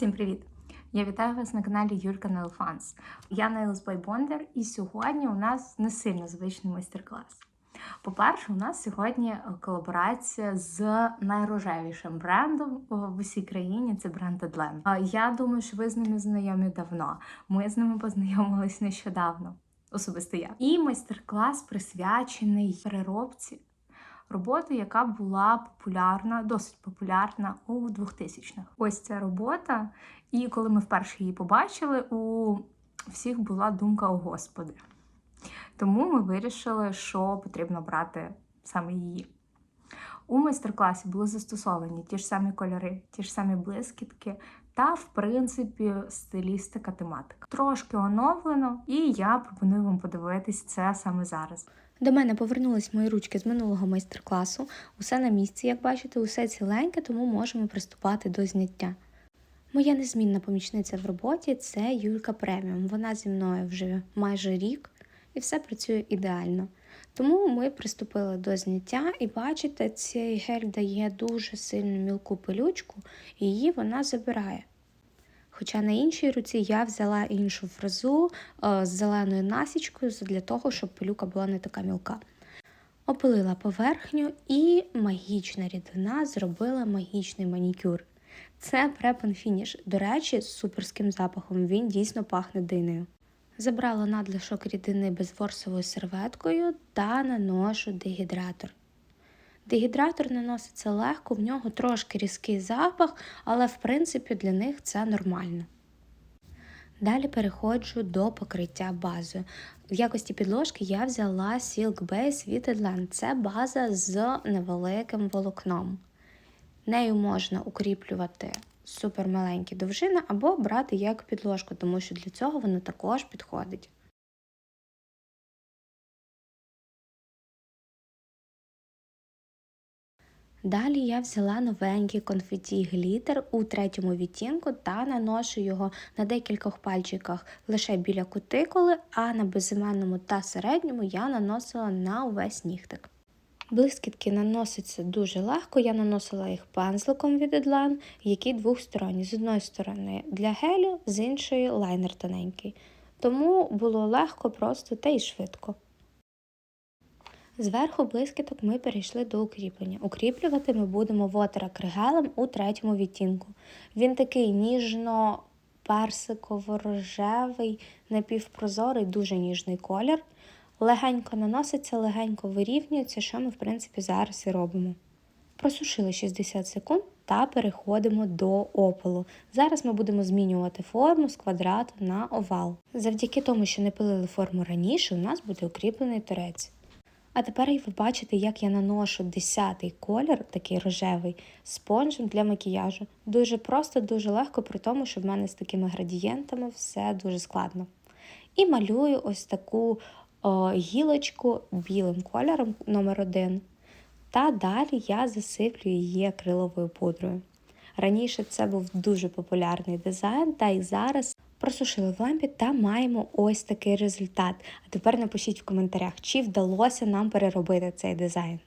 Всім привіт! Я вітаю вас на каналі Юлька Nail Я by Bonder, і сьогодні у нас не сильно звичний майстер-клас. По-перше, у нас сьогодні колаборація з найрожевішим брендом в усій країні це бренд Adlen. Я думаю, що ви з ними знайомі давно. Ми з ними познайомились нещодавно, особисто я. І майстер-клас присвячений переробці роботи, яка була популярна, досить популярна у 2000-х. Ось ця робота. І коли ми вперше її побачили, у всіх була думка о Господи. Тому ми вирішили, що потрібно брати саме її. У майстер-класі були застосовані ті ж самі кольори, ті ж самі блискітки та, в принципі, стилістика тематика. Трошки оновлено, і я пропоную вам подивитись це саме зараз. До мене повернулись мої ручки з минулого майстер-класу. Усе на місці, як бачите, усе ціленьке, тому можемо приступати до зняття. Моя незмінна помічниця в роботі це Юлька Преміум. Вона зі мною вже майже рік і все працює ідеально. Тому ми приступили до зняття, і бачите, цей гель дає дуже сильну мілку пилючку, і її вона забирає. Хоча на іншій руці я взяла іншу фрезу е, з зеленою насічкою для того, щоб пилюка була не така мілка. Опилила поверхню і магічна рідина зробила магічний манікюр. Це препен фініш. До речі, з суперським запахом, він дійсно пахне динею. Забрала надлишок рідини безворсовою серветкою та наношу дегідратор. Дегідратор наноситься легко, в нього трошки різкий запах, але в принципі для них це нормально. Далі переходжу до покриття базою. В якості підложки я взяла Silk Base від Edland. Це база з невеликим волокном. Нею можна укріплювати супермаленькі довжини або брати як підложку, тому що для цього вона також підходить. Далі я взяла новенький конфеті глітер у третьому відтінку та наношу його на декількох пальчиках лише біля кутикули, а на безіменному та середньому я наносила на увесь нігтик. Блискітки наносяться дуже легко, я наносила їх пензликом від Edlan, який двохсторонній. З одної сторони для гелю, з іншої лайнер тоненький. Тому було легко, просто та й швидко. Зверху блискіток ми перейшли до укріплення. Укріплювати ми будемо вотера-кригелем у третьому відтінку. Він такий ніжно-персиково-рожевий, напівпрозорий, дуже ніжний колір. Легенько наноситься, легенько вирівнюється, що ми, в принципі, зараз і робимо. Просушили 60 секунд та переходимо до опалу. Зараз ми будемо змінювати форму з квадрату на овал. Завдяки тому, що не пилили форму раніше, у нас буде укріплений торець. А тепер ви бачите, як я наношу 10-й колір, такий рожевий, спонжем для макіяжу. Дуже просто, дуже легко, при тому, що в мене з такими градієнтами все дуже складно. І малюю ось таку гілочку білим кольором номер 1 Та далі я засиплю її акриловою пудрою. Раніше це був дуже популярний дизайн, та й зараз просушили в лампі та маємо ось такий результат. А тепер напишіть в коментарях, чи вдалося нам переробити цей дизайн.